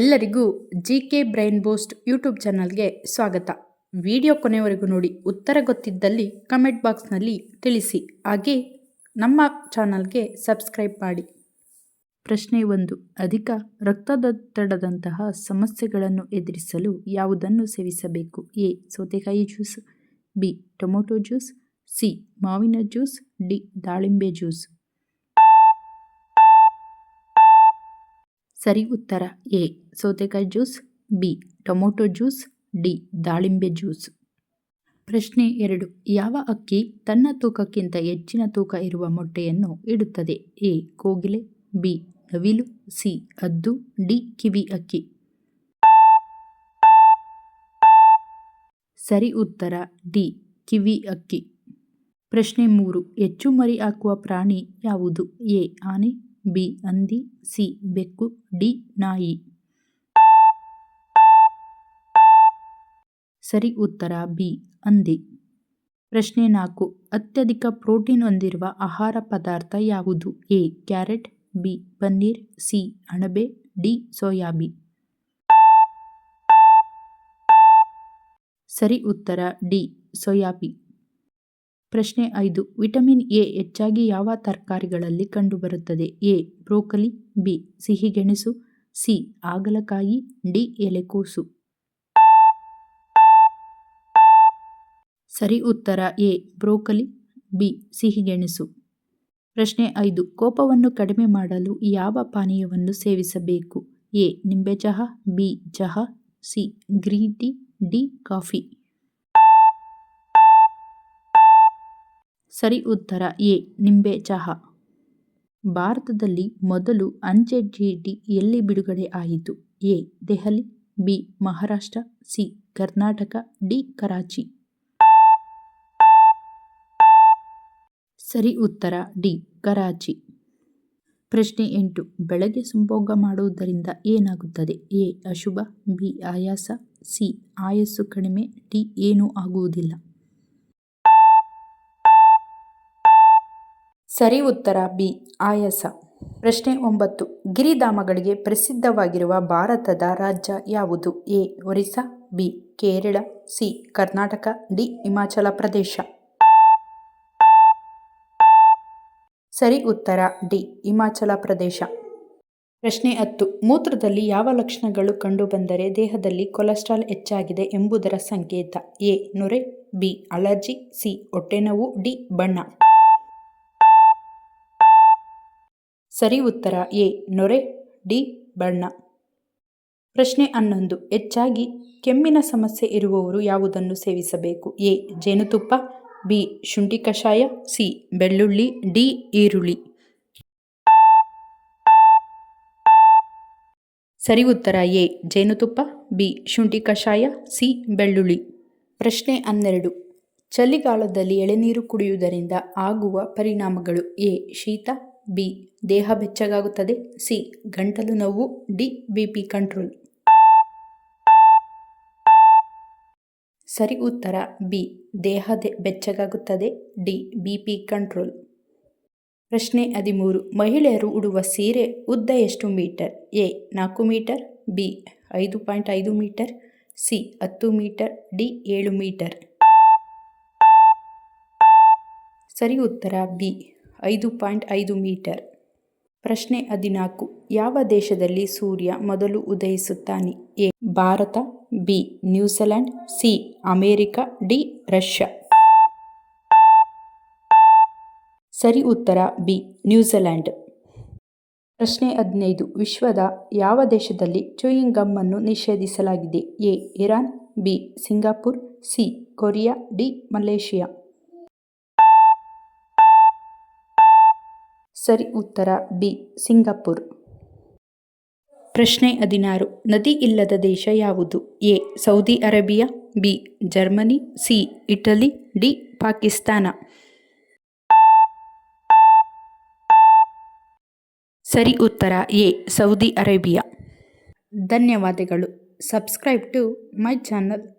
ಎಲ್ಲರಿಗೂ G K brain boost YouTube ಚಾನಲ್ಗೆ ಸ್ವಾಗತ. ವಿಡಿಯೋ ಕೊನೆವರೆಗೂ ನೋಡಿ, ಉತ್ತರ ಗೊತ್ತಿದ್ದಲ್ಲಿ ಕಮೆಂಟ್ ಬಾಕ್ಸ್ನಲ್ಲಿ ತಿಳಿಸಿ. ಹಾಗೆ ನಮ್ಮ ಚಾನಲ್ಗೆ ಸಬ್ಸ್ಕ್ರೈಬ್ ಮಾಡಿ. ಪ್ರಶ್ನೆ ಒಂದು, ಅಧಿಕ ರಕ್ತದೊತ್ತಡದಂತಹ ಸಮಸ್ಯೆಗಳನ್ನು ಎದುರಿಸಲು ಯಾವುದನ್ನು ಸೇವಿಸಬೇಕು? ಎ, ಸೌತೆಕಾಯಿ juice, B, tomato juice, C, ಮಾವಿನ ಜ್ಯೂಸ್, ಡಿ, ದಾಳಿಂಬೆ ಜ್ಯೂಸ್. ಸರಿ ಉತ್ತರ ಎ. ಸೌತೆಕಾಯಿ juice, B. Tomato juice, D. ದಾಳಿಂಬೆ ಜ್ಯೂಸ್. ಪ್ರಶ್ನೆ ಎರಡು. ಯಾವ ಅಕ್ಕಿ ತನ್ನ ತೂಕಕ್ಕಿಂತ ಹೆಚ್ಚಿನ ತೂಕ ಇರುವ ಮೊಟ್ಟೆಯನ್ನು ಇಡುತ್ತದೆ? ಎ. ಕೋಗಿಲೆ, ಬಿ. ನವಿಲು, ಸಿ. ಅದ್ದು, ಡಿ. ಕಿವಿ ಅಕ್ಕಿ. ಸರಿ ಉತ್ತರ, ಡಿ. ಕಿವಿ ಅಕ್ಕಿ. ಪ್ರಶ್ನೆ ಮೂರು. ಹೆಚ್ಚು ಮರಿ ಹಾಕುವ ಪ್ರಾಣಿ ಯಾವುದು? ಎ. ಆನೆ ಬಿ ಹಂದಿ ಸಿ, ಬೆಕ್ಕು, ಡಿ, ನಾಯಿ. ಸರಿ ಉತ್ತರ ಬಿ ಹಂದಿ ಪ್ರಶ್ನೆ ನಾಲ್ಕು. ಅತ್ಯಧಿಕ ಪ್ರೋಟೀನ್ ಹೊಂದಿರುವ ಆಹಾರ ಪದಾರ್ಥ ಯಾವುದು? A, carrot, B, paneer, C, ಅಣಬೆ, ಡಿ ಸೋಯಾಬಿ ಸರಿ ಉತ್ತರ ಡಿ ಸೋಯಾಬಿ ಪ್ರಶ್ನೆ ಐದು. ವಿಟಮಿನ್ ಎ ಹೆಚ್ಚಾಗಿ ಯಾವ ತರಕಾರಿಗಳಲ್ಲಿ ಕಂಡುಬರುತ್ತದೆ? ಎ. Broccoli, B. ಸಿಹಿಗೆಣಸು, ಸಿ. ಹಾಗಲಕಾಯಿ, ಡಿ. ಎಲೆಕೋಸು. ಸರಿ, ಉತ್ತರ. ಎ. Broccoli, B. ಸಿಹಿಗೆಣಸು. ಪ್ರಶ್ನೆ ಐದು. ಕೋಪವನ್ನು ಕಡಿಮೆ ಮಾಡಲು ಯಾವ ಪಾನೀಯವನ್ನು ಸೇವಿಸಬೇಕು? ಎ. ನಿಂಬೆ ಚಹಾ, ಬಿ. ಚಹಾ, C. Green tea, D. Coffee. ಸರಿ ಉತ್ತರ ಎ, ನಿಂಬೆ ಚಹಾ. ಭಾರತದಲ್ಲಿ ಮೊದಲು ಅಂಚೆ ಚೀಟಿ ಎಲ್ಲಿ ಬಿಡುಗಡೆ ಆಯಿತು? A, Delhi, B, Maharashtra, C, Karnataka, D, Karachi. ಸರಿ ಉತ್ತರ ಡಿ, ಕರಾಚಿ. ಪ್ರಶ್ನೆ ಎಂಟು, ಬೆಳಗ್ಗೆ ಸಂಭೋಗ ಮಾಡುವುದರಿಂದ ಏನಾಗುತ್ತದೆ? ಎ, ಅಶುಭ, ಬಿ, ಆಯಾಸ, ಸಿ, ಆಯಸ್ಸು ಕಡಿಮೆ, ಡಿ, ಏನೂ ಆಗುವುದಿಲ್ಲ. ಸರಿ ಉತ್ತರ ಬಿ, ಆಯಾಸ. ಪ್ರಶ್ನೆ ಒಂಬತ್ತು. ಗಿರಿಧಾಮಗಳಿಗೆ ಪ್ರಸಿದ್ಧವಾಗಿರುವ ಭಾರತದ ರಾಜ್ಯ ಯಾವುದು? A, Orissa, B, Kerala, C, Karnataka, D, Himachal Pradesh. ಸರಿ ಉತ್ತರ ಡಿ, ಹಿಮಾಚಲ ಪ್ರದೇಶ. ಪ್ರಶ್ನೆ ಹತ್ತು. ಮೂತ್ರದಲ್ಲಿ ಯಾವ ಲಕ್ಷಣಗಳು ಕಂಡುಬಂದರೆ ದೇಹದಲ್ಲಿ ಕೊಲೆಸ್ಟ್ರಾಲ್ ಹೆಚ್ಚಾಗಿದೆ ಎಂಬುದರ ಸಂಕೇತ? ಎ, ನೊರೆ, ಬಿ, ಅಲರ್ಜಿ, ಸಿ ಹೊಟ್ಟೆನೋವು ಡಿ, ಬಣ್ಣ. ಸರಿ ಉತ್ತರ ಎ, ನೊರೆ, ಡಿ, ಬಣ್ಣ. ಪ್ರಶ್ನೆ ಹನ್ನೊಂದು, ಹೆಚ್ಚಾಗಿ ಕೆಮ್ಮಿನ ಸಮಸ್ಯೆ ಇರುವವರು ಯಾವುದನ್ನು ಸೇವಿಸಬೇಕು? ಎ, ಜೇನುತುಪ್ಪ, ಬಿ, ಶುಂಠಿ ಕಷಾಯ, ಸಿ, ಬೆಳ್ಳುಳ್ಳಿ, ಡಿ, ಈರುಳ್ಳಿ. ಸರಿ ಉತ್ತರ ಎ, ಜೇನುತುಪ್ಪ, ಬಿ, ಶುಂಠಿ ಕಷಾಯ, ಸಿ, ಬೆಳ್ಳುಳ್ಳಿ. ಪ್ರಶ್ನೆ ಹನ್ನೆರಡು, ಚಳಿಗಾಲದಲ್ಲಿ ಎಳೆನೀರು ಕುಡಿಯುವುದರಿಂದ ಆಗುವ ಪರಿಣಾಮಗಳು? ಎ, ಶೀತ ಬಿ. ದೇಹ ಬೆಚ್ಚಗಾಗುತ್ತದೆ. ಸಿ. ಗಂಟಲು ನೋವು. ಡಿ. B P control. ಸರಿ ಉತ್ತರ. ಬಿ. ದೇಹ ಬೆಚ್ಚಗಾಗುತ್ತದೆ. ಡಿ. B P control. ಪ್ರಶ್ನೆ ಹದಿಮೂರು. ಮಹಿಳೆಯರು ಉಡುವ ಸೀರೆ ಉದ್ದ ಎಷ್ಟು ಮೀಟರ್? ಎ. ನಾಲ್ಕು ಮೀಟರ್. ಬಿ. ಐದು ಪಾಯಿಂಟ್ ಐದು ಮೀಟರ್. ಸಿ. ಹತ್ತು ಮೀಟರ್. ಡಿ. ಏಳು ಮೀಟರ್. ಸರಿ ಉತ್ತರ. ಬಿ. ಐದು ಪಾಯಿಂಟ್ ಐದು ಮೀಟರ್. ಪ್ರಶ್ನೆ ಹದಿನಾಲ್ಕು. ಯಾವ ದೇಶದಲ್ಲಿ ಸೂರ್ಯ ಮೊದಲು ಉದಯಿಸುತ್ತಾನೆ? A, Bharat, B, New Zealand, C, America, D, Russia. ಸರಿ ಉತ್ತರ, ಬಿ, ನ್ಯೂಜಿಲೆಂಡ್. ಪ್ರಶ್ನೆ ಹದಿನೈದು. ವಿಶ್ವದ ಯಾವ ದೇಶದಲ್ಲಿ ಚೂಯಿಂಗ್ ಗಮ್ ಅನ್ನು ನಿಷೇಧಿಸಲಾಗಿದೆ? A, Iran, B, Singapore, C, Korea, D, Malaysia. ಸರಿ ಉತ್ತರ ಬಿ, ಸಿಂಗಾಪುರ್. ಪ್ರಶ್ನೆ ಹದಿನಾರು, ನದಿ ಇಲ್ಲದ ದೇಶ ಯಾವುದು? A, Saudi Arabia, B, Germany, C, Italy, D, Pakistan. ಸರಿ ಉತ್ತರ ಎ, ಸೌದಿ ಅರೇಬಿಯಾ. ಧನ್ಯವಾದಗಳು. Subscribe to my channel.